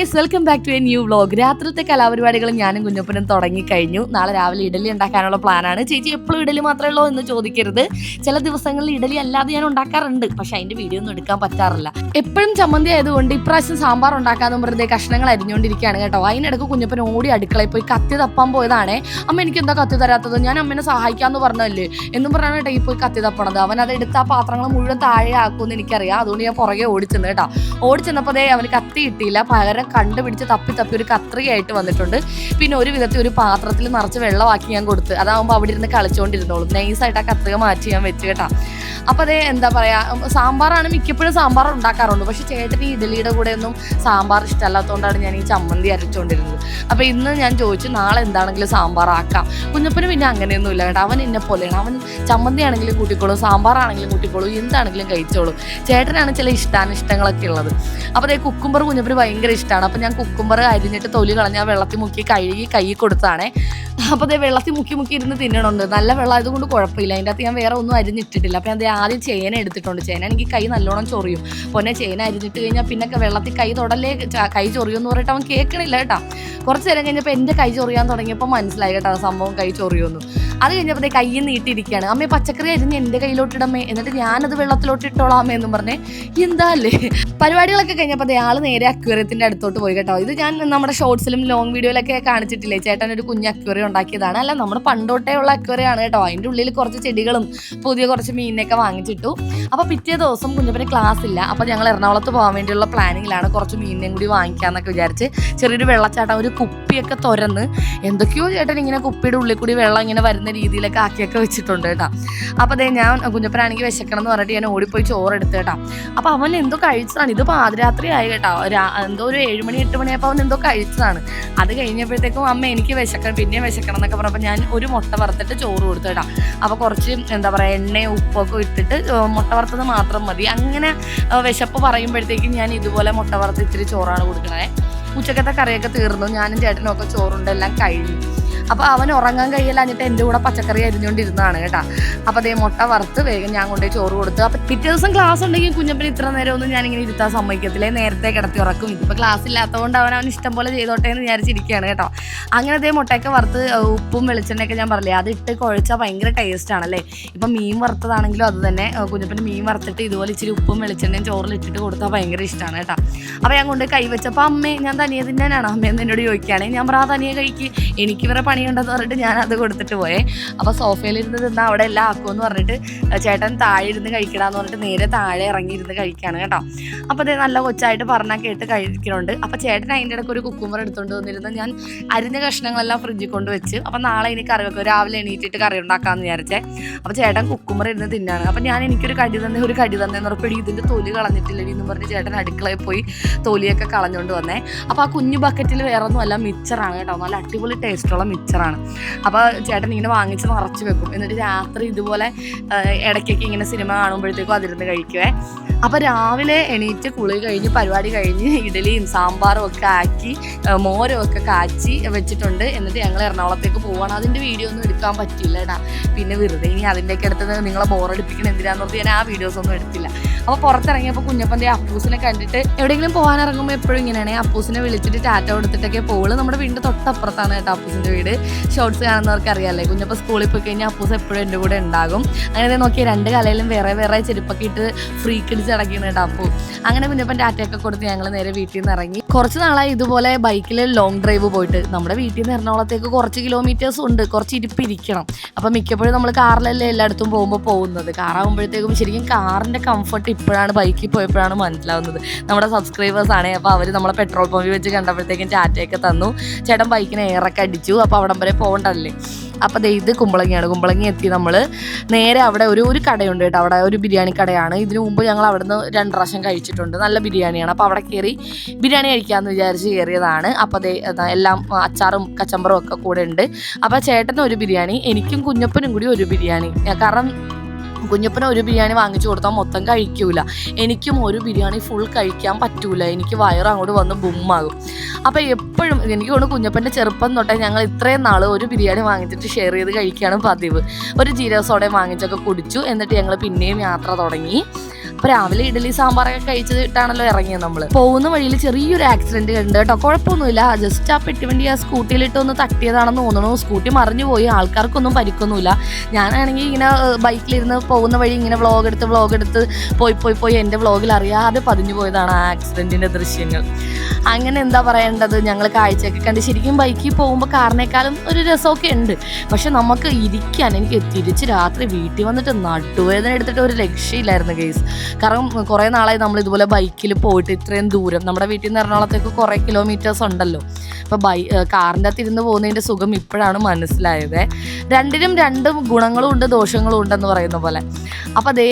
Guys welcome back to a new vlog രാത്രിത്തെ കലാപരിപാടികൾ ഞാനും കുഞ്ഞപ്പനും തുടങ്ങി കഴിഞ്ഞു നാളെ രാവിലെ ഇഡലി ഉണ്ടാക്കാനുള്ള പ്ലാനാണ് ചേച്ചി എപ്പോഴും ഇഡലി മാത്രമേ ഉള്ളൂ എന്ന് ചോദിക്കരുത്. ചില ദിവസങ്ങളിൽ ഇഡലി അല്ലാതെ ഞാൻ ഉണ്ടാക്കാറുണ്ട്. പക്ഷെ അതിന്റെ വീഡിയോ ഒന്നും എടുക്കാൻ പറ്റാറില്ല. എപ്പോഴും ചമ്മന്തി ആയതുകൊണ്ട് ഇപ്രാവശ്യം സാമ്പാർ ഉണ്ടാക്കാന്ന് വെറുതെ കഷ്ണങ്ങൾ അരിഞ്ഞുകൊണ്ടിരിക്കുകയാണ് കേട്ടോ. അതിനിടക്ക് കുഞ്ഞപ്പൻ ഓടി അടുക്കളയിൽ പോയി കത്തി തപ്പാൻ പോയതാണേ. അമ്മ എനിക്ക് എന്താ കത്തി തരാത്തത്? ഞാൻ അമ്മനെ സഹായിക്കാന്ന് പറഞ്ഞല്ലേ എന്നും പറഞ്ഞാണ് കേട്ടോ ഈ പോയി കത്തി തപ്പണത്. അവൻ അത് എടുത്ത് ആ പാത്രങ്ങൾ മുഴുവൻ താഴെ ആക്കുമെന്ന് എനിക്കറിയാം. അതുകൊണ്ട് ഞാൻ പുറകെ ഓടിച്ചെന്ന് കേട്ടോ. ഓടിച്ചെന്നപ്പോൾ അവന് കത്തി കിട്ടിയില്ല. പകരം കണ്ടുപിടിച്ച് തപ്പി തപ്പി ഒരു കത്രികയായിട്ട് വന്നിട്ടുണ്ട്. പിന്നെ ഒരു വിധത്തിൽ ഒരു പാത്രത്തിൽ നിറച്ച് വെള്ളമാക്കി ഞാൻ കൊടുത്ത്. അതാവുമ്പോൾ അവിടെ ഇരുന്ന് കളിച്ചുകൊണ്ടിരുന്നോളും നൈസായിട്ട് ആ കത്രിക മാറ്റി ഞാൻ വെച്ച് കേട്ടാ. അപ്പോൾ അതേ എന്താ പറയുക സാമ്പാറാണ് മിക്കപ്പോഴും സാമ്പാർ ഉണ്ടാക്കാറുണ്ട്. പക്ഷേ ചേട്ടന് ഇഡലിയുടെ കൂടെ ഒന്നും സാമ്പാർ ഇഷ്ടമല്ലാത്തതുകൊണ്ടാണ് ഞാൻ ഈ ചമ്മന്തി അരച്ചുകൊണ്ടിരുന്നത് അപ്പോൾ ഇന്ന് ഞാൻ ചോദിച്ചു നാളെ എന്താണെങ്കിലും സാമ്പാർ ആക്കാം. കുഞ്ഞപ്പന് പിന്നെ അങ്ങനെയൊന്നുമില്ല കേട്ടോ. അവൻ എന്നെ പോലെയാണ്. അവൻ ചമ്മന്തി ആണെങ്കിലും കൂട്ടിക്കോളും സാമ്പാറാണെങ്കിലും കൂട്ടിക്കോളും എന്താണെങ്കിലും കഴിച്ചോളും. ചേട്ടനാണ് ചില ഇഷ്ടാനിഷ്ടങ്ങളൊക്കെ ഉള്ളത്. അപ്പോൾ അതേ കുക്കുംബർ കുഞ്ഞപ്പന് ഭയങ്കര ഇഷ്ടമാണ് അപ്പോൾ ഞാൻ കുക്കുംബർ അരിഞ്ഞിട്ട് തൊലി കളഞ്ഞ വെള്ളത്തിൽ മുക്കി കഴുകി കൈ കൊടുത്താണേ അപ്പോൾ അതേ വെള്ളത്തിൽ മുക്കി മുക്കി ഇരുന്ന് തിന്നണുണ്ട്. നല്ല വെള്ളം ആയതുകൊണ്ട് കുഴപ്പമില്ല. അതിന്റെ അകത്ത് ഞാൻ വേറെ ഒന്നും അരിഞ്ഞിട്ടിട്ടില്ല. അപ്പോൾ ദേ ആദ്യം ചേന എടുത്തിട്ടുണ്ട്. ചേന എനിക്ക് കൈ നല്ലോണം ചൊറിയും. പൊന്നെ ചേന അരിഞ്ഞിട്ട് കഴിഞ്ഞാൽ പിന്നെ വെള്ളത്തിൽ കൈ തൊടലേ കൈ ചൊറിയുമെന്ന് പറഞ്ഞിട്ട് അവൻ കേൾക്കണില്ല കേട്ടോ. കുറച്ച് നേരം കഴിഞ്ഞപ്പോൾ എന്റെ കൈ ചൊറിയാൻ തുടങ്ങിയപ്പോൾ മനസ്സിലായി കേട്ടോ സംഭവം കൈ ചൊറിയുമെന്ന്. അത് കഴിഞ്ഞപ്പോൾ കയ്യിൽ നീട്ടിയിരിക്കുകയാണ്. അമ്മേ പച്ചക്കറി അരിഞ്ഞ് എന്റെ കയ്യിലോട്ടിടമേ എന്നിട്ട് ഞാനത് വെള്ളത്തിലോട്ട് ഇട്ടോളാമേ എന്നും പറഞ്ഞേ എന്താ അല്ലേ? പരിപാടികളൊക്കെ കഴിഞ്ഞപ്പോൾ അതേ ആൾ നേരെ അക്വേറിയത്തിന്റെ അടുത്തോട്ട് പോയി കേട്ടോ. ഇത് ഞാൻ നമ്മുടെ ഷോർട്സിലും ലോങ് വീഡിയോയിലൊക്കെ കാണിച്ചിട്ടില്ലേ? ചേട്ടൻ ഒരു കുഞ്ഞ് അക്വേറിയം ഉണ്ടാക്കിയതാണ്. അല്ല നമ്മൾ പണ്ടോട്ടേ ഉള്ള അക്വറിയാണ് കേട്ടോ. അതിന്റെ ഉള്ളിൽ കുറച്ച് ചെടികളും പുതിയ കുറച്ച് മീനിനെയൊക്കെ വാങ്ങിച്ചിട്ടു. അപ്പോൾ പിറ്റേ ദിവസം കുഞ്ഞപ്പന് ക്ലാസ് ഇല്ല. അപ്പോൾ ഞങ്ങൾ എറണാകുളത്ത് പോകാൻ വേണ്ടിയുള്ള പ്ലാനിങ്ങിലാണ് കുറച്ച് മീനിനെയും കൂടി വാങ്ങിക്കാന്നൊക്കെ വിചാരിച്ച് ചെറിയൊരു വെള്ളച്ചാട്ടം ഒരു കുപ്പിയൊക്കെ തുറന്ന് എന്തൊക്കെയോ ചേട്ടൻ ഇങ്ങനെ കുപ്പിയുടെ ഉള്ളിൽ കൂടി വെള്ളം ഇങ്ങനെ വരുന്ന രീതിയിലൊക്കെ ആക്കിയൊക്കെ വെച്ചിട്ടുണ്ട് കേട്ടോ. അപ്പോൾ അതേ ഞാൻ കുഞ്ഞപ്പനാണെങ്കിൽ വിശക്കണം എന്ന് പറഞ്ഞിട്ട് ഞാൻ ഓടിപ്പോയി ചോറ് എടുത്ത് കേട്ടോ. അപ്പോൾ അവൻ എന്തോ കഴിച്ചതാണ്. ഇത് പാതിരാത്രി ആയി കേട്ടോ. എന്തോ ഒരു ഏഴുമണി എട്ട് മണിയപ്പോൾ അവൻ എന്തോ കഴിച്ചതാണ്. അത് കഴിഞ്ഞപ്പോഴത്തേക്കും അമ്മ എനിക്ക് വിശക്കണം പിന്നെയും വിശക്കണം. എന്നൊക്കെ പറഞ്ഞപ്പോൾ ഞാൻ ഒരു മുട്ട വറുത്തിട്ട് ചോറ് കൊടുത്തു കേട്ടോ. അപ്പോൾ കുറച്ച് എന്താ പറയുക എണ്ണയും ഉപ്പൊക്കെ ഇട്ടിട്ട് മുട്ട വറുത്തത് മാത്രം മതി. അങ്ങനെ വിശപ്പ് പറയുമ്പോഴത്തേക്കും ഞാൻ ഇതുപോലെ മുട്ട വറുത്ത് ഇത്തിരി ചോറാണ് കൊടുക്കുന്നത് ഉച്ചക്കത്തെ കറിയൊക്കെ തീർന്നു. ഞാനും ചേട്ടനും ഒക്കെ ചോറുണ്ടെല്ലാം കഴിഞ്ഞു. അപ്പോൾ അവൻ ഉറങ്ങാൻ കഴിയില്ലാഞ്ഞിട്ട് എന്റെ കൂടെ പച്ചക്കറി അരിഞ്ഞുകൊണ്ടിരുന്നതാണ് കേട്ടോ. അപ്പോൾ അതേ മുട്ട വറുത്ത് വേഗം ഞാൻ കൊണ്ടുപോയി ചോറ് കൊടുത്തു. അപ്പോൾ പിറ്റേ ദിവസം ക്ലാസ് ഉണ്ടെങ്കിൽ കുഞ്ഞപ്പൻ ഇത്ര നേരം ഒന്നും ഞാൻ ഞാനിങ്ങനെ ഇരുത്താൻ സമ്മതിക്കത്തില്ലേ. നേരത്തെ കിടത്തി ഉറക്കും. ഇതിപ്പോൾ ക്ലാസ് ഇല്ലാത്തതുകൊണ്ട് അവൻ അവൻ ഇഷ്ടം പോലെ ചെയ്തോട്ടെ എന്ന് വിചാരിച്ചിരിക്കുകയാണ് കേട്ടോ. അങ്ങനെ അതേ മുട്ടയൊക്കെ വറുത്ത് ഉപ്പും വെളിച്ചെണ്ണയൊക്കെ ഞാൻ പറഞ്ഞില്ലേ അത് ഇട്ട് കുഴച്ചാൽ ഭയങ്കര ടേസ്റ്റ് ആണല്ലേ? ഇപ്പം മീൻ വറുത്തതാണെങ്കിലും അത് തന്നെ. കുഞ്ഞപ്പന് മീൻ വറുത്തിട്ട് ഇതുപോലെ ഇച്ചിരി ഉപ്പും വെളിച്ചെണ്ണയും ചോറിൽ ഇട്ടിട്ട് കൊടുത്താൽ ഭയങ്കര ഇഷ്ടമാണ് കേട്ടോ. അപ്പോൾ ഞാൻ കൊണ്ട് കൈ വെച്ചപ്പോൾ അമ്മേ ഞാൻ തനിയെ തന്നെയാണ് അമ്മയെന്ന് എന്നോട് ചോദിക്കുകയാണെങ്കിൽ ഞാൻ പറയാ തനിയെ കഴിക്ക്. എനിക്ക് ഇവരെ പണിയുണ്ടെന്ന് പറഞ്ഞിട്ട് ഞാൻ അത് കൊടുത്തിട്ട് പോയേ. അപ്പോൾ സോഫയിലിരുന്ന് തിന്നാൽ അവിടെ എല്ലാം ആക്കുമെന്ന് പറഞ്ഞിട്ട് ചേട്ടൻ താഴെ ഇരുന്ന് കഴിക്കണമെന്ന് പറഞ്ഞിട്ട് നേരെ താഴെ ഇറങ്ങിയിരുന്ന് കഴിക്കുകയാണ് കേട്ടോ. അപ്പോൾ അതേ നല്ല കൊച്ചായിട്ട് പറഞ്ഞാൽ കേട്ട് കഴിക്കുന്നുണ്ട് അപ്പോൾ ചേട്ടൻ അതിന്റെ ഇടയ്ക്ക് ഒരു കുക്കുമ്പർ എടുത്തുകൊണ്ട് വന്നിരുന്ന്. ഞാൻ അരിഞ്ഞ കഷ്ണങ്ങളെല്ലാം ഫ്രിഡ്ജിൽ കൊണ്ട് വെച്ച് അപ്പോൾ നാളെ ഇനി കറി വെക്കും. രാവിലെ എണീറ്റിട്ട് കറി ഉണ്ടാക്കാമെന്ന് വിചാരിച്ചേ. അപ്പോൾ ചേട്ടൻ കുക്കുമ്പർ ഇരുന്ന് തിന്നാണ്. അപ്പോൾ ഞാൻ എനിക്കൊരു കടി തന്നെ ഒരു കടി തന്നെ എന്ന് പറഞ്ഞപ്പോൾ ഇതിന്റെ തൊലി കളഞ്ഞിട്ടില്ലടി എന്ന് പറഞ്ഞ് ചേട്ടൻ അടുക്കളയിൽ പോയി തൊലിയൊക്കെ കളഞ്ഞുകൊണ്ട് വന്നേ. അപ്പോൾ ആ കുഞ്ഞു ബക്കറ്റിൽ വേറെ ഒന്നുമല്ല മിച്ചറാണ് കേട്ടോ. നല്ല അടിപൊളി ടേസ്റ്റുള്ള മിച്ചറാണ് അപ്പോൾ ചേട്ടൻ ഇങ്ങനെ വാങ്ങിച്ച് നിറച്ച് വെക്കും. എന്നിട്ട് രാത്രി ഇതുപോലെ ഇടയ്ക്കൊക്കെ ഇങ്ങനെ സിനിമ കാണുമ്പോഴത്തേക്കും അതിരുന്ന് കഴിക്കുവേ. അപ്പോൾ രാവിലെ എണീറ്റ് കുളി കഴിഞ്ഞ് പരിപാടി കഴിഞ്ഞ് ഇഡലിയും സാമ്പാറും ഒക്കെ ആക്കി മോരും ഒക്കെ കാച്ചി വെച്ചിട്ടുണ്ട്. എന്നിട്ട് ഞങ്ങൾ എറണാകുളത്തേക്ക് പോവാണ്. അതിന്റെ വീഡിയോ ഒന്നും എടുക്കാൻ പറ്റില്ല കേട്ടാ പിന്നെ വെറുതെ ഇനി അതിന്റെയൊക്കെ അടുത്ത് നിങ്ങളെ ബോറടിപ്പിക്കണം എന്തിനാന്ന് പറഞ്ഞാൽ ഞാൻ ആ വീഡിയോസ് ഒന്നും എടുത്തില്ല. അപ്പോൾ പുറത്തിറങ്ങിയപ്പോൾ കുഞ്ഞപ്പന്റെ അപ്പൂസിനെ കണ്ടിട്ട് എവിടെയെങ്കിലും പോകാൻ ഇറങ്ങുമ്പോൾ എപ്പോഴും ഇങ്ങനെയാണ്. അപ്പൂസിനെ വിളിച്ചിട്ട് ടാറ്റ കൊടുത്തിട്ടൊക്കെ പോവുള്ളൂ നമ്മുടെ വീടിന്റെ തൊട്ടപ്പുറത്താണ് കേട്ടോ അപ്പൂസിന്റെ വീട്. ഷോർട്സ് കാണുന്നവർക്ക് അറിയാമല്ലേ കുഞ്ഞപ്പ സ്കൂളിൽ പോയി കഴിഞ്ഞാൽ അപ്പൂസ് എപ്പോഴും എന്റെ കൂടെ ഉണ്ടാകും. അങ്ങനെ നോക്കിയാൽ രണ്ട് കലയിലും വേറെ വേറെ ചെരുപ്പൊക്കെ ഇട്ട് ഫ്രീ അടക്കിയാണ് കേട്ടോ അപ്പോൾ അങ്ങനെ കുഞ്ഞപ്പൻ ടാറ്റയൊക്കെ കൊടുത്ത് ഞങ്ങൾ നേരെ വീട്ടിൽ നിന്ന് ഇറങ്ങി. കുറച്ച് നാളായി ഇതുപോലെ ബൈക്കിൽ ലോങ് ഡ്രൈവ് പോയിട്ട്. നമ്മുടെ വീട്ടിൽ നിന്ന് എറണാകുളത്തേക്ക് കുറച്ച് കിലോമീറ്റേഴ്സ് ഉണ്ട്. കുറച്ച് ഇരിപ്പിരിക്കണം അപ്പം മിക്കപ്പോഴും നമ്മൾ കാറിലല്ലേ എല്ലായിടത്തും പോകുമ്പോൾ പോകുന്നത്. കാറാകുമ്പോഴത്തേക്കും ശരിക്കും കാറിന്റെ കംഫർട്ട് ഇപ്പോഴാണ് ബൈക്കിൽ പോയപ്പോഴാണ് മനസ്സിലാവുന്നത്. നമ്മുടെ സബ്സ്ക്രൈബേഴ്സ് ആണേ. അപ്പോൾ അവർ നമ്മളെ പെട്രോൾ പമ്പിൽ വെച്ച് കണ്ടപ്പോഴത്തേക്കും ടാറ്റയൊക്കെ തന്നു. ചേട്ടൻ ബൈക്കിനെ എയറൊക്കെ അടിച്ചു. അപ്പോൾ അവിടം വരെ പോകണ്ടല്ലേ അപ്പോൾ ദേ ഇത് കുമ്പളങ്ങിയാണ്. കുമ്പളങ്ങി എത്തി നമ്മൾ നേരെ അവിടെ ഒരു ഒരു കടയുണ്ട് കേട്ടോ. അവിടെ ഒരു ബിരിയാണി കടയാണ്. ഇതിനു മുമ്പ് ഞങ്ങൾ അവിടെ നിന്ന് രണ്ട് പ്രാവശ്യം കഴിച്ചിട്ടുണ്ട്. നല്ല ബിരിയാണിയാണ്. അപ്പോൾ അവിടെ കയറി ബിരിയാണി കഴിക്കാമെന്ന് വിചാരിച്ച് കയറിയതാണ്. അപ്പോൾ അതേ എല്ലാം അച്ചാറും കച്ചമ്പറും ഒക്കെ കൂടെ ഉണ്ട്. അപ്പോൾ ചേട്ടന് ഒരു ബിരിയാണി എനിക്കും കുഞ്ഞപ്പനും കൂടി ഒരു ബിരിയാണി. കാരണം കുഞ്ഞപ്പന് ഒരു ബിരിയാണി വാങ്ങിച്ചു കൊടുത്താൽ മൊത്തം കഴിക്കൂല. എനിക്കും ഒരു ബിരിയാണി ഫുൾ കഴിക്കാൻ പറ്റൂല. എനിക്ക് വയറ് അങ്ങോട്ട് വന്ന് ബുമ്മാകും. അപ്പോൾ എപ്പോഴും എനിക്ക് തോന്നുന്നു കുഞ്ഞപ്പന്റെ ചെറുപ്പം തൊട്ടേ ഞങ്ങൾ ഇത്രയും നാൾ ഒരു ബിരിയാണി വാങ്ങിച്ചിട്ട് ഷെയർ ചെയ്ത് കഴിക്കുകയാണ് പതിവ്. ഒരു ജീരക സോഡയും വാങ്ങിച്ചൊക്കെ കുടിച്ചു. എന്നിട്ട് ഞങ്ങൾ പിന്നെയും യാത്ര തുടങ്ങി. ഇപ്പൊ രാവിലെ ഇഡലി സാമ്പാറൊക്കെ കഴിച്ചിട്ടാണല്ലോ ഇറങ്ങിയത് നമ്മൾ പോകുന്ന വഴിയിൽ ചെറിയൊരു ആക്സിഡന്റ് ഉണ്ട് കേട്ടോ. കുഴപ്പമൊന്നുമില്ല. ജസ്റ്റ് ആ പെട്ടിവണ്ടി ആ സ്കൂട്ടിയിലിട്ട് ഒന്ന് തട്ടിയതാണെന്ന് തോന്നുന്നു. സ്കൂട്ടി മറിഞ്ഞു പോയി. ആൾക്കാർക്കൊന്നും പരിക്കൊന്നുമില്ല. ഞാനാണെങ്കിൽ ഇങ്ങനെ ബൈക്കിലിരുന്ന് പോകുന്ന വഴി ഇങ്ങനെ വ്ളോഗ് എടുത്ത് വ്ളോഗ് എടുത്ത് പോയി പോയി പോയി എന്റെ വ്ളോഗിൽ അറിയാതെ പതിഞ്ഞു പോയതാണ് ആ ആക്സിഡന്റിന്റെ ദൃശ്യങ്ങൾ. അങ്ങനെ എന്താ പറയേണ്ടത്? ഞങ്ങൾ കാഴ്ചയൊക്കെ കണ്ട് ശരിക്കും ബൈക്കിൽ പോകുമ്പോൾ കാറിനേക്കാളും ഒരു രസമൊക്കെ ഉണ്ട്. പക്ഷെ നമുക്ക് ഇരിക്കാൻ എനിക്ക് തിരിച്ച് രാത്രി വീട്ടിൽ വന്നിട്ട് നടുവേദന എടുത്തിട്ട് ഒരു രക്ഷയില്ലായിരുന്നു കേസ് കാരണം കുറേ നാളായി നമ്മൾ ഇതുപോലെ ബൈക്കിൽ പോയിട്ട് ഇത്രയും ദൂരം നമ്മുടെ വീട്ടിൽ നിന്ന് എറണാകുളത്തേക്ക് കുറേ കിലോമീറ്റേഴ്സ് ഉണ്ടല്ലോ. അപ്പോൾ ബൈ കാറിന്റെ അകത്ത് ഇരുന്ന് പോകുന്നതിന്റെ സുഖം ഇപ്പോഴാണ് മനസ്സിലായത്. രണ്ടിനും രണ്ടും ഗുണങ്ങളും ഉണ്ട് ദോഷങ്ങളും ഉണ്ടെന്ന് പറയുന്ന പോലെ. അപ്പോൾ അതേ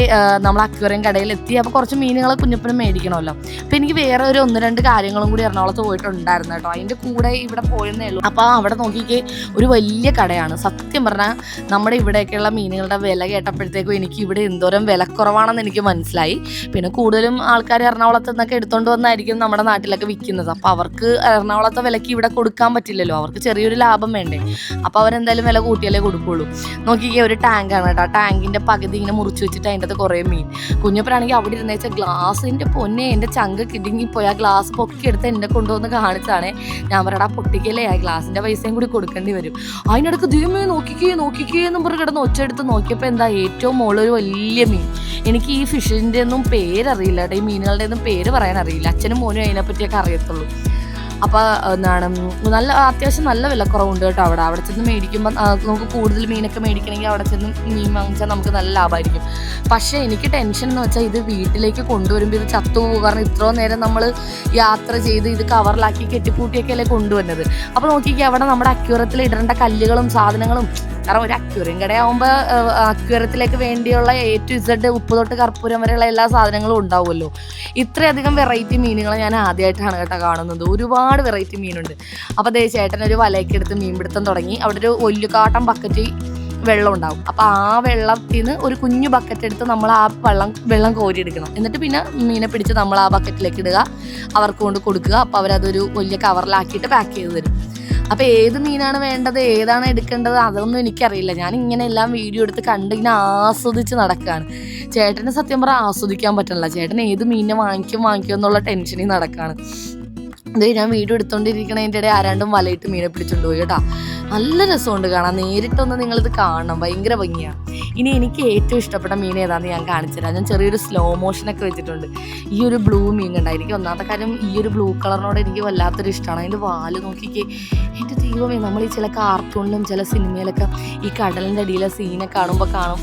നമ്മൾ അക്വേറിയം കടയിൽ എത്തി. അപ്പോൾ കുറച്ച് മീനുകളെ കുഞ്ഞപ്പനും മേടിക്കണമല്ലോ. അപ്പോൾ എനിക്ക് വേറെ ഒരു ഒന്ന് രണ്ട് കാര്യങ്ങളും കൂടി എറണാകുളത്ത് പോയിട്ടുണ്ടായിരുന്നു കേട്ടോ. അതിന്റെ കൂടെ ഇവിടെ പോയെന്നേ ഉള്ളൂ. അപ്പോൾ അവിടെ നോക്കിക്കേ ഒരു വലിയ കടയാണ്. സത്യം പറഞ്ഞാൽ നമ്മുടെ ഇവിടെയൊക്കെയുള്ള മീനുകളുടെ വില കേട്ടപ്പോഴത്തേക്കും എനിക്ക് ഇവിടെ എന്തോരം വിലക്കുറവാണെന്ന് എനിക്ക് മനസ്സിലായി. പിന്നെ കൂടുതലും ആൾക്കാർ എറണാകുളത്ത് നിന്നൊക്കെ എടുത്തുകൊണ്ട് വന്നായിരിക്കും നമ്മുടെ നാട്ടിലൊക്കെ വിൽക്കുന്നത് അപ്പോൾ അവർക്ക് എറണാകുളത്തെ വിലക്ക് ഇവിടെ കൊടുക്കാൻ പറ്റില്ലല്ലോ. അവർക്ക് ചെറിയൊരു ലാഭം വേണ്ടേ. അപ്പോൾ അവരെന്തായാലും വില കൂട്ടിയാലേ കൊടുക്കുള്ളൂ. നോക്കിക്കേ ഒരു ടാങ്കാണ് കേട്ടോ. ടാങ്കിന്റെ പകുതി ഇങ്ങനെ മുറിച്ച് വെച്ചിട്ട് അതിന്റെ അകത്ത് കുറേ മീൻ. കുഞ്ഞപ്പനാണെങ്കിൽ അവിടെ ഇരുന്നേച്ച ഗ്ലാസിന്റെ പൊന്നെ എന്റെ ചങ്ക് കിടുങ്ങിപ്പോയി. ആ ഗ്ലാസ് പൊക്കിയെടുത്ത് എന്നെ കൊണ്ടുവന്ന് കാണിച്ചാണേ ഞാൻ പറയടാ പൊട്ടിക്കല്ലേ? ആ ഗ്ലാസിന്റെ പൈസയും കൂടി കൊടുക്കേണ്ടി വരും. അതിനിടക്ക് ദൈവമേ നോക്കിക്കേ നോക്കിക്കേ എന്നും പറഞ്ഞ് കിടന്ന് ഒച്ചയെടുത്ത് നോക്കിയപ്പോൾ എന്താ ഏറ്റവും മുകളിൽ ഒരു വലിയ മീൻ. എനിക്ക് ഈ ഫിഷിന്റെ ഒന്നും പേരറിയില്ല ഈ മീനുകളുടെ ഒന്നും പേര് പറയാൻ അറിയില്ല അച്ഛനും മോനും അതിനെപ്പറ്റിയൊക്കെ അറിയത്തുള്ളൂ. അപ്പോൾ എന്താണ് നല്ല അത്യാവശ്യം നല്ല വിലക്കുറവുണ്ട് കേട്ടോ അവിടെ. അവിടെ ചെന്ന് മേടിക്കുമ്പോൾ നമുക്ക് കൂടുതൽ മീനൊക്കെ മേടിക്കണമെങ്കിൽ അവിടെ ചെന്ന് മീൻ വാങ്ങിച്ചാൽ നമുക്ക് നല്ല ലാഭമായിരിക്കും പക്ഷേ എനിക്ക് ടെൻഷൻ എന്ന് വെച്ചാൽ ഇത് വീട്ടിലേക്ക് കൊണ്ടുവരുമ്പോൾ ഇത് ചത്തുപോകും. കാരണം ഇത്രയും നേരം നമ്മൾ യാത്ര ചെയ്ത് ഇത് കവറിലാക്കി കെട്ടിപ്പൂട്ടിയൊക്കെ അല്ലേ കൊണ്ടുവന്നത്. അപ്പോൾ നോക്കിക്കേ അവിടെ നമ്മുടെ അക്യൂറത്തിൽ ഇടേണ്ട കല്ലുകളും സാധനങ്ങളും കാരണം ഒരു അക്യൂറിയം കടയാവുമ്പോൾ അക്യൂറത്തിലേക്ക് വേണ്ടിയുള്ള എ ടു ഇസഡ് ഉപ്പ് തൊട്ട് കർപ്പൂരം വരെയുള്ള എല്ലാ സാധനങ്ങളും ഉണ്ടാവുമല്ലോ. ഇത്രയധികം വെറൈറ്റി മീനുകൾ ഞാൻ ആദ്യമായിട്ടാണ് കേട്ടോ കാണുന്നത്. ഒരുപാട് വെറൈറ്റി മീനുണ്ട്. അപ്പോൾ അതേ ചേട്ടൻ ഒരു വലയൊക്കെ എടുത്ത് മീൻപിടുത്തം തുടങ്ങി. അവിടെ ഒരു ഒല്ലുകാട്ടം ബക്കറ്റ് വെള്ളം ഉണ്ടാവും. അപ്പോൾ ആ വെള്ളത്തിൽ നിന്ന് ഒരു കുഞ്ഞു ബക്കറ്റ് എടുത്ത് നമ്മൾ ആ വെള്ളം വെള്ളം കോരിയെടുക്കണം. എന്നിട്ട് പിന്നെ മീനെ പിടിച്ച് നമ്മൾ ആ ബക്കറ്റിലേക്ക് ഇടുക. അവർക്ക് കൊണ്ട് കൊടുക്കുക. അപ്പോൾ അവരതൊരു വലിയ കവറിലാക്കിയിട്ട് പാക്ക് ചെയ്ത് തരും. അപ്പോൾ ഏത് മീനാണ് വേണ്ടത് ഏതാണ് എടുക്കേണ്ടത് അതൊന്നും എനിക്കറിയില്ല. ഞാൻ ഇങ്ങനെ എല്ലാം വീഡിയോ എടുത്ത് കണ്ട് ഇങ്ങനെ ആസ്വദിച്ച് നടക്കുകയാണ് ചേട്ടന് സത്യം പറഞ്ഞാൽ ആസ്വദിക്കാൻ പറ്റണില്ല. ചേട്ടൻ ഏത് മീനെ വാങ്ങിക്കും വാങ്ങിക്കും എന്നുള്ള ടെൻഷനിൽ നടക്കുകയാണ് ഇത് ഞാൻ വീഡിയോ എടുത്തുകൊണ്ടിരിക്കണതിന്റെ ഇടയിൽ ആരാണ്ടും വലയിട്ട് മീനെ പിടിച്ചോണ്ട് പോയി കേട്ടോ. നല്ല രസമുണ്ട് കാണാൻ. നേരിട്ടൊന്ന് നിങ്ങളിത് കാണണം. ഭയങ്കര ഭംഗിയാണ്. ഇനി എനിക്ക് ഏറ്റവും ഇഷ്ടപ്പെട്ട മീൻ ഏതാണെന്ന് ഞാൻ കാണിച്ചു തരാം ഞാൻ ചെറിയൊരു സ്ലോ മോഷനൊക്കെ വെച്ചിട്ടുണ്ട്. ഈ ഒരു ബ്ലൂ മീൻ കണ്ട? എനിക്ക് ഒന്നാമത്തെ കാര്യം ഈ ഒരു ബ്ലൂ കളറിനോട് എനിക്ക് വല്ലാത്തൊരു ഇഷ്ടമാണ് അതിന്റെ വാൽ നോക്കിക്കേ. എന്റെ ദൈവമേ നമ്മൾ ഈ ചില കാർട്ടൂണിലും ചില സിനിമയിലൊക്കെ ഈ കടലിന്റെ അടിയിലെ സീനെ കാണുമ്പോൾ കാണും.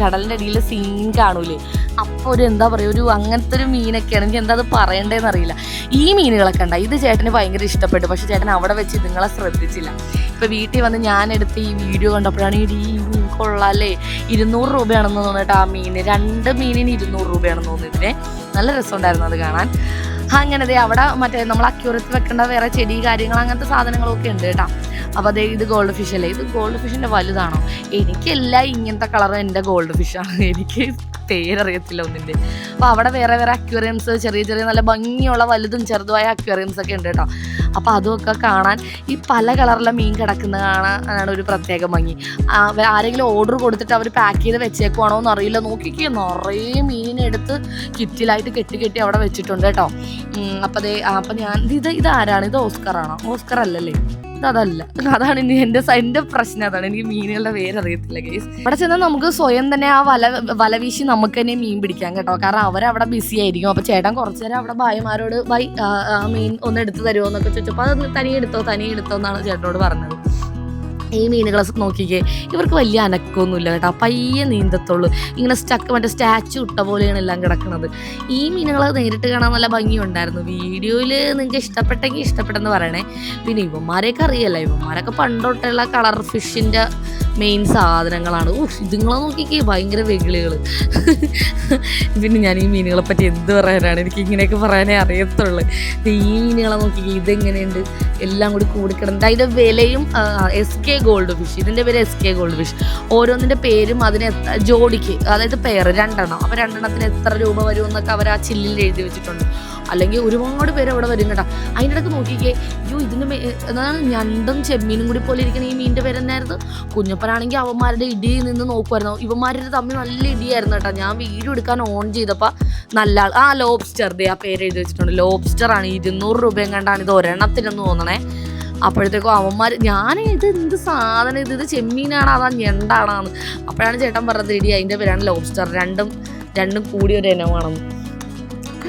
കടലിന്റെ അടിയിലെ സീൻ കാണൂലേ? അപ്പോൾ ഒരു എന്താ പറയുക ഒരു അങ്ങനത്തെ ഒരു മീനൊക്കെയാണ്. എനിക്ക് എന്താ അത് പറയണ്ടേന്ന് അറിയില്ല. ഈ മീനുകളൊക്കെ ഉണ്ടായി ഇത് ചേട്ടന് ഭയങ്കര ഇഷ്ടപ്പെട്ടു. പക്ഷേ ചേട്ടൻ അവിടെ വെച്ച് നിങ്ങളെ ശ്രദ്ധിച്ചില്ല. ഇപ്പോൾ വീട്ടിൽ വന്ന് ഞാൻ എടുത്ത ഈ വീഡിയോ കണ്ടപ്പോഴാണ് ഈ കൊള്ളാല്ലേ? ഇരുന്നൂറ് രൂപയാണെന്ന് തോന്നിട്ട് ആ മീന്. രണ്ട് മീനിന് ഇരുന്നൂറ് രൂപയാണെന്ന് തോന്നുന്നു ഇതിനെ. നല്ല രസമുണ്ടായിരുന്നു അത് കാണാൻ. അങ്ങനെ ദേ അവിടെ മറ്റേ നമ്മൾ അക്യൂറത്തിൽ വെക്കേണ്ട വേറെ ചെടി കാര്യങ്ങൾ അങ്ങനത്തെ സാധനങ്ങളൊക്കെ ഉണ്ട് കേട്ടോ. അപ്പോൾ അതേ ഇത് ഗോൾഡ് ഫിഷ് അല്ലേ? ഇത് ഗോൾഡ് ഫിഷിന്റെ വലുതാണോ? എനിക്കെല്ലാം ഇങ്ങനത്തെ കളർ എന്റെ ഗോൾഡ് ഫിഷാണ് എനിക്ക് പേരറിയത്തില്ല ഒന്നിന്റെ അപ്പോൾ അവിടെ വേറെ വേറെ അക്വേറിയംസ് ചെറിയ ചെറിയ നല്ല ഭംഗിയുള്ള വലുതും ചെറുതുമായ അക്വേറിയംസ് ഒക്കെ ഉണ്ട് കേട്ടോ. അപ്പോൾ അതുമൊക്കെ കാണാൻ ഈ പല കളറിലെ മീൻ കിടക്കുന്ന കാണാനാണ് ഒരു പ്രത്യേക ഭംഗി. ആരെങ്കിലും ഓർഡർ കൊടുത്തിട്ട് അവർ പാക്ക് ചെയ്ത് വെച്ചേക്കുവാണോ എന്ന് അറിയില്ല നോക്കിക്കേ നിറയെ മീനെടുത്ത് കിറ്റിലായിട്ട് കെട്ടി കെട്ടി അവിടെ വെച്ചിട്ടുണ്ട് കേട്ടോ. അപ്പോൾ അതേ അപ്പം ഞാൻ ഇത് ഇത് ആരാണ് ഇത് ഓസ്കറാണോ? ഓസ്കർ അല്ലല്ലേ ഇതല്ല അതാണ് ഇനി എന്റെ എന്റെ പ്രശ്നം. അതാണ് എനിക്ക് മീനുകളുടെ പേര് അറിയത്തില്ല കേസ് അവിടെ ചെന്നാൽ നമുക്ക് സ്വയം തന്നെ ആ വല വല വീശി നമുക്ക് തന്നെ മീൻ പിടിക്കാം കേട്ടോ. കാരണം അവരവിടെ ബിസി ആയിരിക്കും. അപ്പോൾ ചേട്ടൻ കുറച്ചു നേരം അവിടെ ഭായിമാരോട് ബൈ മീൻ ഒന്ന് എടുത്ത് തരുമോ എന്നൊക്കെ ചോദിച്ചപ്പോൾ അത് തനിയെ എടുത്തോ തനിയെ എടുത്തോ എന്നാണ് ചേട്ടനോട് പറഞ്ഞത്. ഈ മീനുകളെ നോക്കിക്കേ ഇവർക്ക് വലിയ അനക്കമൊന്നുമില്ല കേട്ടോ. പയ്യെ നീന്തത്തുള്ളൂ. ഇങ്ങനെ സ്റ്റക്ക് മറ്റേ സ്റ്റാച്ചു ഇട്ട പോലെയാണ് എല്ലാം കിടക്കുന്നത് ഈ മീനുകളെ നേരിട്ട് കാണാൻ നല്ല ഭംഗിയുണ്ടായിരുന്നു. വീഡിയോയിൽ നിങ്ങൾക്ക് ഇഷ്ടപ്പെട്ടെങ്കിൽ ഇഷ്ടപ്പെട്ടെന്ന് പറയണേ. പിന്നെ ഇവന്മാരെയൊക്കെ അറിയല്ല ഇവന്മാരൊക്കെ പണ്ടോട്ടുള്ള കളർ ഫിഷിന്റെ മെയിൻ സാധനങ്ങളാണ്. ഓ ഇതുങ്ങളെ നോക്കിക്കേ ഭയങ്കര വെകിളികൾ പിന്നെ ഞാൻ ഈ മീനുകളെ പറ്റി എന്ത് പറയാനാണ്? എനിക്ക് ഇങ്ങനെയൊക്കെ പറയാനേ അറിയത്തുള്ളൂ. ഈ മീനുകളെ നോക്കിക്കേ ഇതെങ്ങനെയുണ്ട്? എല്ലാം കൂടി കൂടിക്കിടന്നിട്ട് അതിന്റെ വിലയും എസ് കെ ഗോൾഡ് ഫിഷ് ഇതിന്റെ പേര് എസ് കെ ഗോൾഡ് ഫിഷ് ഓരോന്നിന്റെ പേരും അതിന് ജോഡിക്ക് അതായത് പെയർ രണ്ടെണ്ണം. അപ്പോൾ രണ്ടെണ്ണത്തിന് എത്ര രൂപ വരും എന്നൊക്കെ അവർ ആ ചില്ലിൽ എഴുതി വെച്ചിട്ടുണ്ട്. അല്ലെങ്കിൽ ഒരുപാട് പേര് അവിടെ വരും കേട്ടോ. അതിന്റെ ഇടയ്ക്ക് നോക്കിക്കേ. അയ്യോ മേ എന്താണ് ഞണ്ടും ചെമ്മീനും കൂടി പോലെ ഇരിക്കുന്ന ഈ മീനിന്റെ പേര് തന്നെയായിരുന്നു. കുഞ്ഞപ്പനാണെങ്കിൽ അവന്മാരുടെ ഇടിയിൽ നിന്ന് നോക്കുമായിരുന്നു ഇവന്മാരുടെ തമ്മിൽ നല്ല ഇടിയായിരുന്നു കേട്ടോ. ഞാൻ വീഡിയോ എടുക്കാൻ ഓൺ ചെയ്തപ്പോൾ നല്ല ആ ലോബ്സ്റ്റർ ദേ ആ പേര് എഴുതി വെച്ചിട്ടുണ്ട്. ലോബ്സ്റ്റർ ആണ്. ഇരുന്നൂറ് രൂപയും കണ്ടാണ് ഇത് ഒരെണ്ണത്തിനെന്ന് തോന്നണേ. അപ്പോഴത്തേക്കും അവന്മാർ ഞാൻ ഇത് എന്ത് സാധനം ഇത്? ഇത് ചെമ്മീനാണ് അതാ ഞണ്ടാണെന്ന് അപ്പോഴാണ് ചേട്ടൻ പറഞ്ഞത് ഇടി അതിന്റെ പേരാണ് ലോബ്സ്റ്റർ രണ്ടും രണ്ടും കൂടി ഒരു ഇനമാണെന്ന്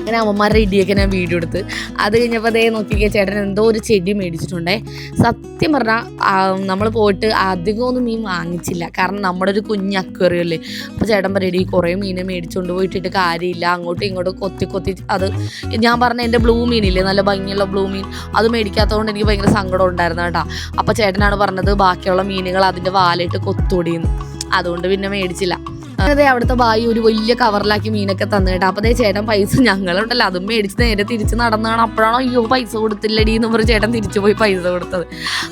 അങ്ങനെ അമ്മമാരുടെ ഇടിയൊക്കെ ഞാൻ വീഡിയോ എടുത്ത്. അത് കഴിഞ്ഞപ്പോൾ അതേ നോക്കിയൊക്കെ ചേട്ടൻ എന്തോ ഒരു ചെടി മേടിച്ചിട്ടുണ്ടേ. സത്യം പറഞ്ഞാൽ നമ്മൾ പോയിട്ട് അധികമൊന്നും മീൻ വാങ്ങിച്ചില്ല. കാരണം നമ്മുടെ ഒരു കുഞ്ഞ് അക്വേറിയല്ലേ അപ്പോൾ ചേട്ടൻ പറയും ഈ കുറേ മീനെ മേടിച്ചുകൊണ്ട് പോയിട്ടിട്ട് കാര്യമില്ല. അങ്ങോട്ടും ഇങ്ങോട്ടും കൊത്തി കൊത്തി അത് ഞാൻ പറഞ്ഞ എന്റെ ബ്ലൂ മീനില്ലേ നല്ല ഭംഗിയുള്ള ബ്ലൂ മീൻ. അത് മേടിക്കാത്തതുകൊണ്ട് എനിക്ക് ഭയങ്കര സങ്കടം ഉണ്ടായിരുന്നു കേട്ടോ. അപ്പോൾ ചേട്ടനാണ് പറഞ്ഞത് ബാക്കിയുള്ള മീനുകൾ അതിന്റെ വാലിട്ട് കൊത്തുകൂടിയെന്ന് അതുകൊണ്ട് പിന്നെ മേടിച്ചില്ല. അതെ അവിടുത്തെ ബായി ഒരു വലിയ കവറിലാക്കി മീനൊക്കെ തന്നു കേട്ടോ. അപ്പോൾ അതേ ചേട്ടൻ പൈസ ഞങ്ങളുണ്ടല്ലോ. അതും മേടിച്ച് നേരെ തിരിച്ച് നടന്നാണ് അപ്പോഴാണോ അയ്യോ പൈസ കൊടുത്തില്ലടി എന്ന് പറഞ്ഞ് ചേട്ടൻ തിരിച്ചു പോയി പൈസ കൊടുത്തത്.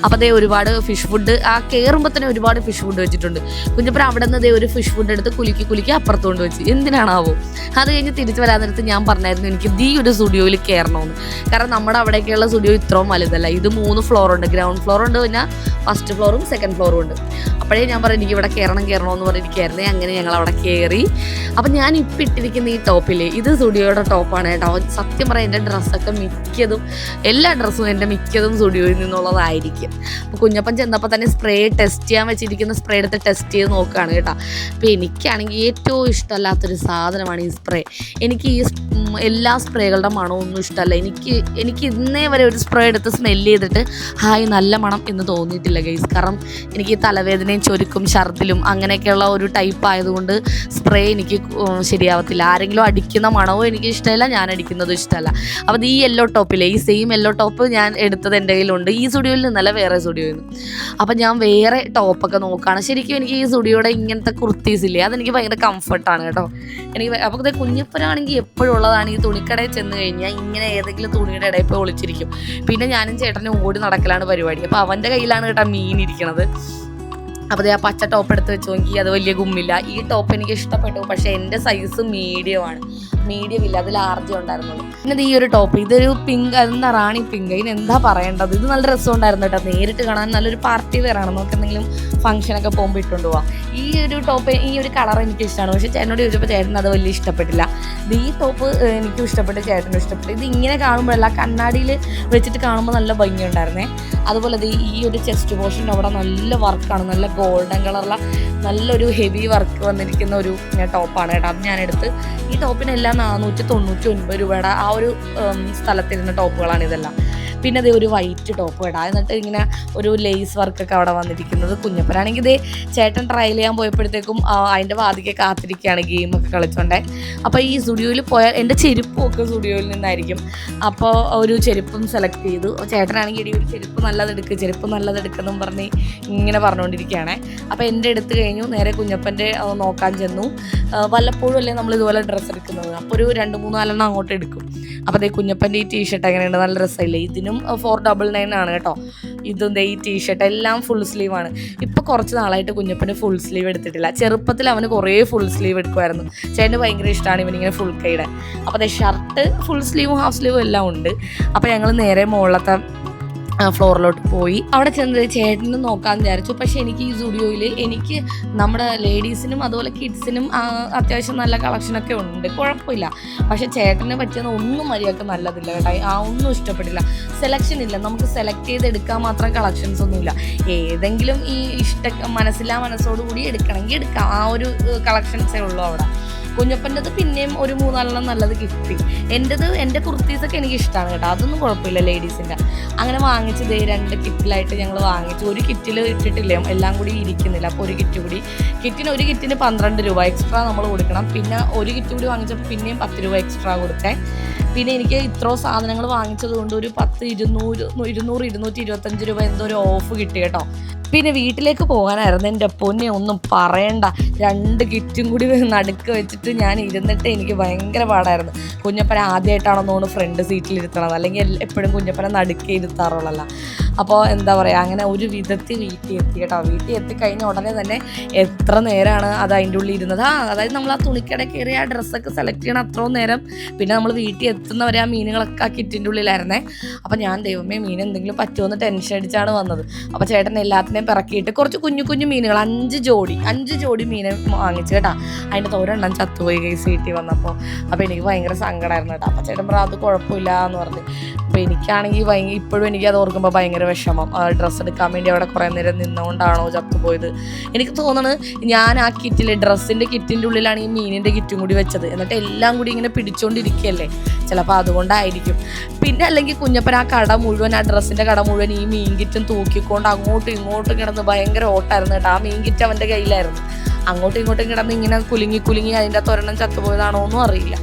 അപ്പോൾ അതേ ഒരുപാട് ഫിഷ് ഫുഡ് ആ കയറുമ്പോൾ തന്നെ ഒരുപാട് ഫിഷ് ഫുഡ് വെച്ചിട്ടുണ്ട്. കുഞ്ഞപ്പുറം അവിടെ നിന്ന് ദേ ഒരു ഫിഷ് ഫുഡ് എടുത്ത് കുലുക്കി കുലുക്കി അപ്പുറത്തോണ്ട് വെച്ച്. എന്തിനാണാവോ? അത് കഴിഞ്ഞ് തിരിച്ചു വരാൻ നേരത്ത് ഞാൻ പറഞ്ഞായിരുന്നു എനിക്ക് ദീ ഒരു സ്റ്റുഡിയോയിൽ കയറണമെന്ന് കാരണം നമ്മുടെ അവിടേക്കുള്ള സ്റ്റുഡിയോ ഇത്രയും വലുതല്ല. ഇത് മൂന്ന് ഫ്ലോർ ഉണ്ട്. ഗ്രൗണ്ട് ഫ്ലോർ ഉണ്ട് പിന്നെ ഫസ്റ്റ് ഫ്ലോറും സെക്കൻഡ് ഫ്ലോറും ഉണ്ട്. അപ്പോഴേ ഞാൻ പറഞ്ഞു എനിക്ക് ഇവിടെ കയറണം കയറണം എന്ന് പറഞ്ഞിരിക്കുകയായിരുന്നേ അങ്ങനെ ഞങ്ങൾ അവിടെ കയറി അപ്പം ഞാൻ ഇപ്പം ഇട്ടിരിക്കുന്ന ഈ ടോപ്പിൽ ഇത് സുഡിയോയുടെ ടോപ്പാണ് കേട്ടോ. സത്യം പറയാം എന്റെ ഡ്രസ്സൊക്കെ മിക്കതും എല്ലാ ഡ്രസ്സും എന്റെ മിക്കതും സുഡിയോയിൽ നിന്നുള്ളതായിരിക്കും. അപ്പോൾ കുഞ്ഞപ്പൻ ചെന്നപ്പോൾ തന്നെ സ്പ്രേ ടെസ്റ്റ് ചെയ്യാൻ വെച്ചിരിക്കുന്ന സ്പ്രേ എടുത്ത് ടെസ്റ്റ് ചെയ്ത് നോക്കുകയാണ് കേട്ടോ. അപ്പോൾ എനിക്കാണെങ്കിൽ ഏറ്റവും ഇഷ്ടമല്ലാത്തൊരു സാധനമാണ് ഈ സ്പ്രേ. എനിക്ക് ഈ എല്ലാ സ്പ്രേകളുടെ മണമൊന്നും ഇഷ്ടമല്ല. എനിക്ക് എനിക്ക് ഇന്നേ വരെ ഒരു സ്പ്രേ എടുത്ത് സ്മെല്ല് ചെയ്തിട്ട് ഹായ് നല്ല മണം എന്ന് തോന്നിയിട്ടില്ല ഗൈസ്. കാരണം എനിക്ക് തലവേദനയും ചൊരുക്കും ഛർദിലും അങ്ങനെയൊക്കെയുള്ള ഒരു ടൈപ്പ് ആയതുകൊണ്ട് സ്പ്രേ എനിക്ക് ശരിയാവത്തില്ല. ആരെങ്കിലും അടിക്കുന്ന മണവും എനിക്ക് ഇഷ്ടമല്ല ഞാൻ അടിക്കുന്നതും ഇഷ്ടമല്ല. അപ്പോൾ ഈ യെല്ലോ ടോപ്പിലെ ഈ സെയിം യെല്ലോ ടോപ്പ് ഞാൻ എടുത്തത് എന്റെ കയ്യിലുണ്ട്. ഈ സ്റ്റുഡിയോയിൽ നിന്നല്ല വേറെ സ്റ്റുഡിയോയിൽ നിന്ന്. അപ്പം ഞാൻ വേറെ ടോപ്പൊക്കെ നോക്കുകയാണ് ശരിക്കും എനിക്ക് ഈ സ്റ്റുഡിയോയുടെ ഇങ്ങനത്തെ കുർത്തീസ് ഇല്ലേ അതെനിക്ക് ഭയങ്കര കംഫർട്ടാണ് കേട്ടോ. എനിക്ക് അപ്പോൾ ഇത് കുഞ്ഞപ്പനാണെങ്കിൽ എപ്പോഴും ഉള്ളതാണ് ഈ തുണിക്കടയിൽ ചെന്ന് കഴിഞ്ഞാൽ ഇങ്ങനെ ഏതെങ്കിലും തുണിയുടെ ഇടയിൽ പോയി ഒളിച്ചിരിക്കും. പിന്നെ ഞാനും ചേട്ടനും ഓടി നടക്കലാണ് പരിപാടി. അപ്പോൾ അവന്റെ കയ്യിലാണ് കേട്ടോ മീൻ ഇരിക്കണത്. അപ്പോൾ ആ പച്ച ടോപ്പ് എടുത്ത് വെച്ച് നോക്കി അത് വലിയ ഗുമ്മില്ല. ഈ ടോപ്പ് എനിക്ക് ഇഷ്ടപ്പെട്ടു പക്ഷേ എന്റെ സൈസ് മീഡിയം ആണ്. മീഡിയം ഇല്ല അതിൽ ആർജി ഉണ്ടായിരുന്നുള്ളൂ. പിന്നെ ഈ ഒരു ടോപ്പ് ഇതൊരു പിങ്ക് എന്താ റാണി പിങ്ക് ഇതിന് എന്താ പറയേണ്ടത്? ഇത് നല്ല രസമുണ്ടായിരുന്നു കേട്ടോ. നേരിട്ട് കാണാൻ നല്ലൊരു പാർട്ടി വേറാണ് നമുക്ക് എന്തെങ്കിലും ഫംഗ്ഷനൊക്കെ പോകുമ്പോൾ ഇട്ടുകൊണ്ട് പോവാം. ഈ ഒരു ടോപ്പ് ഈ ഒരു കളർ എനിക്ക് ഇഷ്ടമാണ്. പക്ഷേ ചേട്ടനോട് ചോദിച്ചപ്പോൾ ചേട്ടൻ അത് വലിയ ഇഷ്ടപ്പെട്ടില്ല. ഈ ടോപ്പ് എനിക്കും ഇഷ്ടപ്പെട്ടു ചേട്ടനും ഇഷ്ടപ്പെട്ടു. ഇത് ഇങ്ങനെ കാണുമ്പോഴല്ല കണ്ണാടിയിൽ വെച്ചിട്ട് കാണുമ്പോൾ നല്ല ഭംഗിയുണ്ടായിരുന്നേ അതുപോലെ ഇത് ഈ ഒരു ചെസ്റ്റ് പോർഷന്റെ അവിടെ നല്ല വർക്കാണ് നല്ല ഗോൾഡൻ കളറുള്ള നല്ലൊരു ഹെവി വർക്ക് വന്നിരിക്കുന്ന ഒരു ടോപ്പാണ് കേട്ടോ. അത് ഞാനെടുത്ത് ഈ ടോപ്പിനെല്ലാം നാനൂറ്റി തൊണ്ണൂറ്റി ഒൻപത് രൂപയുടെ ആ ഒരു സ്ഥലത്തിരുന്ന ടോപ്പുകളാണ് ഇതെല്ലാം. പിന്നെ ഇതേ ഒരു വൈറ്റ് ടോപ്പ് കേട്ടോ എന്നിട്ട് ഇങ്ങനെ ഒരു ലേസ് വർക്കൊക്കെ അവിടെ വന്നിരിക്കുന്നത് കുഞ്ഞപ്പനാണെങ്കിൽ ഇതേ ചേട്ടൻ ട്രയൽ ചെയ്യാൻ പോയപ്പോഴത്തേക്കും അതിന്റെ വാതിക്കെ കാത്തിരിക്കുകയാണ് ഗെയിമൊക്കെ കളിച്ചോണ്ടേ. അപ്പോൾ ഈ സ്റ്റുഡിയോയിൽ പോയാൽ എന്റെ ചെരുപ്പും ഒക്കെ സ്റ്റുഡിയോയിൽ നിന്നായിരിക്കും. അപ്പോൾ ഒരു ചെരുപ്പും സെലക്ട് ചെയ്തു. ചേട്ടനാണെങ്കിൽ ഇടി ഒരു ചെരുപ്പ് നല്ലതെടുക്ക് ചെരുപ്പ് നല്ലതെടുക്കെന്നും പറഞ്ഞ് ഇങ്ങനെ പറഞ്ഞുകൊണ്ടിരിക്കുകയാണ് അപ്പോൾ എന്റെ എടുത്ത് കഴിഞ്ഞു. നേരെ കുഞ്ഞപ്പന്റെ നോക്കാൻ ചെന്നു. വല്ലപ്പോഴും അല്ലേ നമ്മൾ ഇതുപോലെ ഡ്രസ്സ് എടുക്കുന്നത്? അപ്പോൾ ഒരു രണ്ട് മൂന്ന് നാലെണ്ണം അങ്ങോട്ട് എടുക്കും. അപ്പോൾ അതേ കുഞ്ഞപ്പന്റെ ഈ ടീഷർട്ട് എങ്ങനെയുണ്ട്? നല്ല രസമില്ലേ? ഇതിനും ഫോർ ഡബിൾ നയൻ ആണ് കേട്ടോ. ഇതും ഈ ടീഷർട്ട് എല്ലാം ഫുൾ സ്ലീവ് ആണ്. ഇപ്പോൾ കുറച്ച് നാളായിട്ട് കുഞ്ഞപ്പന് ഫുൾ സ്ലീവ് എടുത്തിട്ടില്ല. ചെറുപ്പത്തിൽ അവന് കുറേ ഫുൾ സ്ലീവ് എടുക്കുമായിരുന്നു ചേട്ടന് ഭയങ്കര ഇഷ്ടമാണ് ഇവനിങ്ങനെ ഫുൾ കൈയുടെ. അപ്പോൾ അതെ ഷർട്ട് ഫുൾ സ്ലീവും ഹാഫ് സ്ലീവും എല്ലാം ഉണ്ട്. അപ്പോൾ ഞങ്ങൾ നേരെ മുകളിലത്തെ ഫ്ലോറിലോട്ട് പോയി. അവിടെ ചെന്ന് ചേട്ടന് നോക്കാൻ വിചാരിച്ചു. പക്ഷെ എനിക്ക് ഈ സ്റ്റുഡിയോയിൽ എനിക്ക് നമ്മുടെ ലേഡീസിനും അതുപോലെ കിഡ്സിനും അത്യാവശ്യം നല്ല കളക്ഷനൊക്കെ ഉണ്ട്. കുഴപ്പമില്ല. പക്ഷെ ചേട്ടനെ പറ്റുന്ന ഒന്നും മര്യാദയ്ക്ക് നല്ലതില്ല കേട്ടോ. ആ ഒന്നും ഇഷ്ടപ്പെട്ടില്ല. സെലക്ഷൻ ഇല്ല. നമുക്ക് സെലക്ട് ചെയ്ത് എടുക്കാൻ മാത്രം കളക്ഷൻസ് ഒന്നുമില്ല. ഏതെങ്കിലും ഈ ഇഷ്ട മനസ്സിലാ മനസ്സോടുകൂടി എടുക്കണമെങ്കിൽ എടുക്കാം. ആ ഒരു കളക്ഷൻസേ ഉള്ളൂ അവിടെ. കുഞ്ഞപ്പന്റെത് പിന്നെയും ഒരു മൂന്നാലെണ്ണം നല്ലത് കിട്ടി. എന്റെത് എന്റെ കുർത്തീസൊക്കെ എനിക്ക് ഇഷ്ടമാണ് കേട്ടോ. അതൊന്നും കുഴപ്പമില്ല ലേഡീസിന്റെ. അങ്ങനെ വാങ്ങിച്ച് ദേ രണ്ട് കിറ്റിലായിട്ട് ഞങ്ങൾ വാങ്ങിച്ചു. ഒരു കിറ്റിൽ ഇട്ടിട്ടില്ല എല്ലാം കൂടി ഇരിക്കുന്നില്ല. അപ്പോൾ ഒരു കിറ്റ് കൂടി. കിറ്റിന് ഒരു കിറ്റിന് പന്ത്രണ്ട് രൂപ എക്സ്ട്രാ നമ്മൾ കൊടുക്കണം. പിന്നെ ഒരു കിറ്റ് കൂടി വാങ്ങിച്ചപ്പോൾ പിന്നെയും പത്ത് രൂപ എക്സ്ട്രാ കൊടുത്തേ. പിന്നെ എനിക്ക് ഇത്രയും സാധനങ്ങൾ വാങ്ങിച്ചത് കൊണ്ട് ഒരു പത്ത് ഇരുന്നൂറ് ഇരുന്നൂറ് ഇരുന്നൂറ്റി ഇരുപത്തഞ്ച് രൂപ എന്തോ ഒരു ഓഫ് കിട്ടി കേട്ടോ. പിന്നെ വീട്ടിലേക്ക് പോകാനായിരുന്നു. എന്റെ പൊന്നെ ഒന്നും പറയണ്ട. രണ്ട് കിറ്റും കൂടി നടുക്ക് വെച്ചിട്ട് ഞാൻ ഇരുന്നിട്ട് എനിക്ക് ഭയങ്കര പാടായിരുന്നു. കുഞ്ഞപ്പനെ ആദ്യമായിട്ടാണെന്ന് തോന്നുന്നു ഫ്രണ്ട് സീറ്റിൽ ഇരുത്തണത്. അല്ലെങ്കിൽ എപ്പോഴും കുഞ്ഞപ്പനെ നടുക്കേ ഇരുത്താറുള്ളല്ല. അപ്പോൾ എന്താ പറയുക അങ്ങനെ ഒരു വിധത്തിൽ വീട്ടിൽ എത്തി കേട്ടോ. വീട്ടിൽ എത്തിക്കഴിഞ്ഞ ഉടനെ തന്നെ എത്ര നേരമാണ് അത് അതിന്റെ ഉള്ളിൽ ഇരുന്നത്? ആ അതായത് നമ്മൾ ആ തുണിക്കട കയറി ആ ഡ്രസ്സൊക്കെ സെലക്ട് ചെയ്യണം അത്രയും നേരം പിന്നെ നമ്മൾ വീട്ടിൽ എത്തുന്നവരെ ആ മീനുകളൊക്കെ ആ കിറ്റിന്റെ ഉള്ളിലായിരുന്നേ. അപ്പോൾ ഞാൻ ദൈവമേ മീൻ എന്തെങ്കിലും പറ്റുമെന്ന് ടെൻഷൻ അടിച്ചാണ് വന്നത്. അപ്പോൾ ചേട്ടൻ എല്ലാത്തിനെയും പിറക്കിയിട്ട് കുറച്ച് കുഞ്ഞു കുഞ്ഞു മീനുകൾ അഞ്ച് ജോഡി അഞ്ച് ജോഡി മീനെ വാങ്ങിച്ചു കേട്ടോ. അതിന്റെ തോരെണ്ണം ചത്തുപോയി കൈസ് കിട്ടി വന്നപ്പോൾ അപ്പോൾ എനിക്ക് ഭയങ്കര സങ്കടമായിരുന്നു കേട്ടോ. അപ്പോൾ ചേട്ടൻ പറഞ്ഞാൽ അത് കുഴപ്പമില്ല എന്ന് പറഞ്ഞു. അപ്പോൾ എനിക്കാണെങ്കിൽ ഭയങ്കര ഇപ്പോഴും എനിക്ക് അത് ഓർക്കുമ്പോൾ ഭയങ്കര വിഷമം. ഡ്രസ്സ് എടുക്കാൻ വേണ്ടി അവിടെ കുറേ നേരം നിന്നുകൊണ്ടാണോ ചത്തുപോയത്. എനിക്ക് തോന്നുന്നത് ഞാൻ ആ കിറ്റിൽ ഡ്രസ്സിന്റെ കിറ്റിന്റെ ഉള്ളിലാണ് ഈ മീനിന്റെ കിറ്റും കൂടി വെച്ചത്. എന്നിട്ട് എല്ലാം കൂടി ഇങ്ങനെ പിടിച്ചുകൊണ്ടിരിക്കുകയല്ലേ ചിലപ്പോൾ അതുകൊണ്ടായിരിക്കും. പിന്നെ അല്ലെങ്കിൽ കുഞ്ഞപ്പൻ ആ കട മുഴുവൻ ആ ഡ്രസ്സിന്റെ കട മുഴുവൻ ഈ മീൻ കിറ്റും തൂക്കിക്കൊണ്ട് അങ്ങോട്ടും ഇങ്ങോട്ടും കിടന്ന് ഭയങ്കര ഓട്ടായിരുന്നു കേട്ടോ. ആ മീൻ കിറ്റ് അവന്റെ കയ്യിലായിരുന്നു. അങ്ങോട്ടും ഇങ്ങോട്ടും കിടന്ന് ഇങ്ങനെ കുലുങ്ങി കുലുങ്ങി അതിന്റെ തൊരണം ചത്തുപോയതാണോ ഒന്നും അറിയില്ല.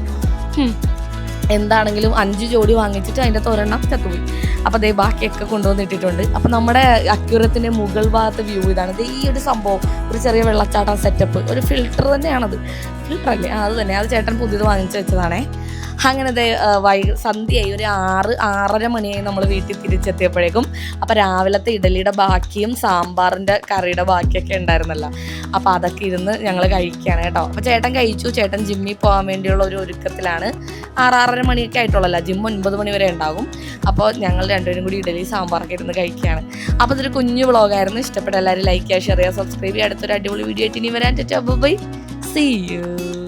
എന്താണെങ്കിലും അഞ്ച് ജോഡി വാങ്ങിച്ചിട്ട് അതിന്റെ തൊരെണ്ണം ചത്തുപോയി. അപ്പോൾ അതേ ബാക്കിയൊക്കെ കൊണ്ടുവന്നിട്ടിട്ടുണ്ട് അപ്പോൾ നമ്മുടെ അക്യൂറത്തിന്റെ മുകൾ ഭാഗത്ത് വ്യൂ ഇതാണ്. ഇത് ഈ ഒരു സംഭവം ഒരു ചെറിയ വെള്ളച്ചാട്ടം സെറ്റപ്പ് ഒരു ഫിൽറ്റർ തന്നെയാണത്. ഫിൽറ്റർ അല്ലേ? അത് തന്നെ. അത് ചേട്ടൻ പുതിയത് വാങ്ങിച്ചു വെച്ചതാണേ. അങ്ങനെ ദേ വൈ സന്ധ്യയായി ഒരു ആറ് ആറര മണിയായി നമ്മൾ വീട്ടിൽ തിരിച്ചെത്തിയപ്പോഴേക്കും. അപ്പോൾ രാവിലത്തെ ഇഡലിയുടെ ബാക്കിയും സാമ്പാറിന്റെ കറിയുടെ ബാക്കിയൊക്കെ ഉണ്ടായിരുന്നല്ലോ. അപ്പോൾ അതൊക്കെ ഇരുന്ന് ഞങ്ങൾ കഴിക്കുകയാണ് കേട്ടോ. അപ്പോൾ ചേട്ടൻ കഴിച്ചു. ചേട്ടൻ ജിമ്മിൽ പോകാൻ വേണ്ടിയുള്ള ഒരു ഒരുക്കത്തിലാണ്. ആറാറര മണിയൊക്കെ ആയിട്ടുള്ളല്ലോ. ജിം ഒൻപത് മണി വരെ ഉണ്ടാകും. അപ്പോൾ ഞങ്ങൾ രണ്ടുപേരും കൂടി ഇഡലി സാമ്പാറൊക്കെ ഇരുന്ന് കഴിക്കുകയാണ്. അപ്പോൾ ഇതൊരു കുഞ്ഞു വ്ളോഗായിരുന്നു. ഇഷ്ടപ്പെട്ട എല്ലാവരും ലൈക്ക് ചെയ്യുക ഷെയർ ചെയ്യുക സബ്സ്ക്രൈബ് ചെയ്യുക. അടുത്തൊരു അടിപൊളി വീഡിയോ ആയിട്ട് ഇനി വരാൻ. Bye see you